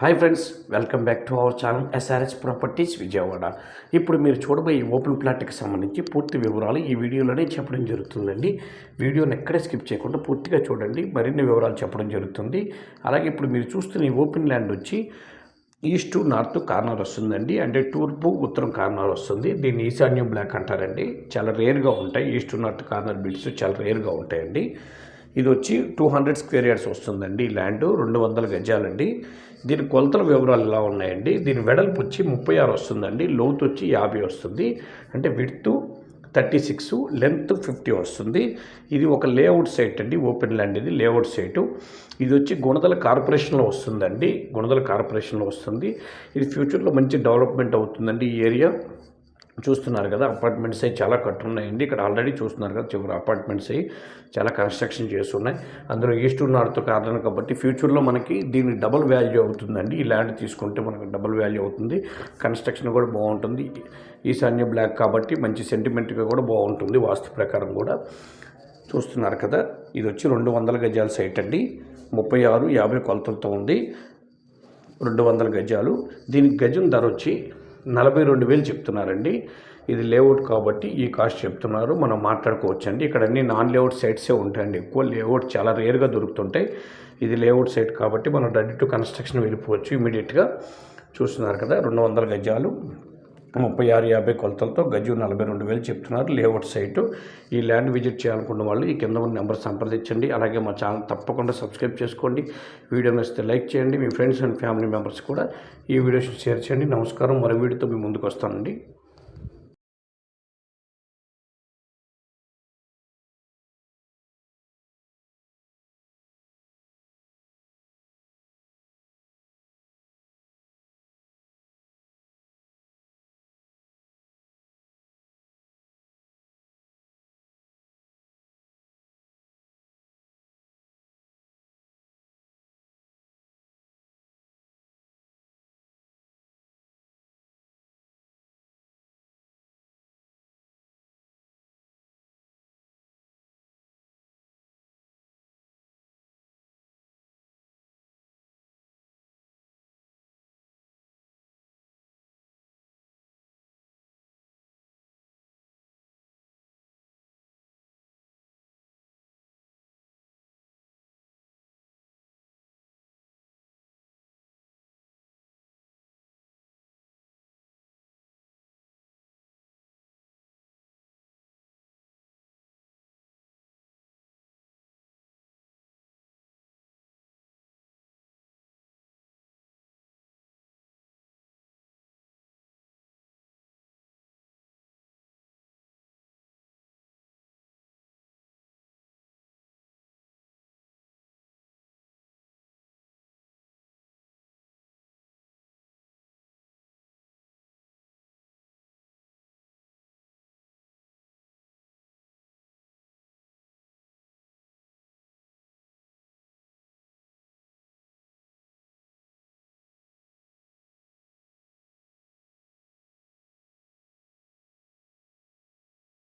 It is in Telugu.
Hi friends welcome back to our channel S R S properties Vijayawada. ఇప్పుడు మీరు చూడబోయే ఓపెన్ ప్లాట్కి సంబంధించి పూర్తి వివరాలు ఈ వీడియోలోనే చెప్పడం జరుగుతుందండి. వీడియోని ఎక్కడే స్కిప్ చేయకుండా పూర్తిగా చూడండి మరిన్ని వివరాలు చెప్పడం జరుగుతుంది. అలాగే ఇప్పుడు మీరు చూస్తున్న ఈ ఓపెన్ ల్యాండ్ వచ్చి ఈస్ట్ నార్త్ కార్నర్ వస్తుందండి. అంటే తూర్పు ఉత్తరం కార్నర్ వస్తుంది. దీన్ని ఈశాన్యం బ్లాక్ అంటారండి. చాలా రేర్గా ఉంటాయి. ఈస్ట్ నార్త్ కార్నర్ బిట్స్ చాలా రేర్గా ఉంటాయండి. ఇది వచ్చి టూ హండ్రెడ్ స్క్వేర్ యార్డ్స్ వస్తుందండి ఈ ల్యాండ్ రెండు వందల గజాలండి. దీని కొలతల వివరాలు ఎలా ఉన్నాయండి? దీని వెడల్పు వచ్చి ముప్పై ఆరు వస్తుందండి లోతు వచ్చి యాభై వస్తుంది. అంటే width thirty six length fifty వస్తుంది. ఇది ఒక లేఅవుట్ సైట్ అండి ఓపెన్ ల్యాండ్ ఇది లేఅవుట్ సైటు. ఇది వచ్చి గుణదల కార్పొరేషన్లో వస్తుందండి గుణదల కార్పొరేషన్లో వస్తుంది. ఇది ఫ్యూచర్లో మంచి డెవలప్మెంట్ అవుతుందండి ఈ ఏరియా. చూస్తున్నారు కదా అపార్ట్మెంట్స్ అవి చాలా కట్టున్నాయండి. ఇక్కడ ఆల్రెడీ చూస్తున్నారు కదా చివరి అపార్ట్మెంట్స్ అవి చాలా కన్స్ట్రక్షన్ చేస్తున్నాయి. అందులో ఈస్ట్ నార్త్ కారణం కాబట్టి ఫ్యూచర్లో మనకి దీని డబుల్ వాల్యూ అవుతుందండి. ఈ ల్యాండ్ తీసుకుంటే మనకు డబుల్ వాల్యూ అవుతుంది. కన్స్ట్రక్షన్ కూడా బాగుంటుంది. ఈశాన్య బ్లాక్ కాబట్టి మంచి సెంటిమెంట్గా కూడా బాగుంటుంది వాస్తు ప్రకారం కూడా. చూస్తున్నారు కదా ఇది వచ్చి రెండు వందల గజాల సైట్ అండి. ముప్పై ఆరు యాభై కొలతలతో ఉంది. రెండు వందల గజాలు. దీనికి గజం ధర వచ్చి నలభై రెండు వేలు చెప్తున్నారండి. ఇది లేఅవుట్ కాబట్టి ఈ కాస్ట్ చెప్తున్నారు. మనం మాట్లాడుకోవచ్చండి. ఇక్కడ అన్ని నాన్ లేఅవుట్ సైట్సే ఉంటాయండి. ఎక్కువ లేఅవుట్ చాలా రేర్గా దొరుకుతుంటాయి. ఇది లేఅవుట్ సైట్ కాబట్టి మనం రెడీ టు కన్స్ట్రక్షన్ వెళ్ళిపోవచ్చు ఇమీడియట్గా. చూస్తున్నారు కదా రెండు వందల గజాలు. ముప్పై ఆరు యాభై కొలతలతో గజు నలభై రెండు వేలు చెప్తున్నారు లేఅవుట్ సైటు. ఈ ల్యాండ్ విజిట్ చేయాలనుకున్న వాళ్ళు ఈ కింద ఉన్న నెంబర్ సంప్రదించండి. అలాగే మా ఛానల్ తప్పకుండా సబ్స్క్రైబ్ చేసుకోండి. వీడియో నచ్చితే లైక్ చేయండి. మీ ఫ్రెండ్స్ అండ్ ఫ్యామిలీ మెంబర్స్ కూడా ఈ వీడియోస్ షేర్ చేయండి. నమస్కారం. మరో వీడియోతో మీ ముందుకు వస్తానండి.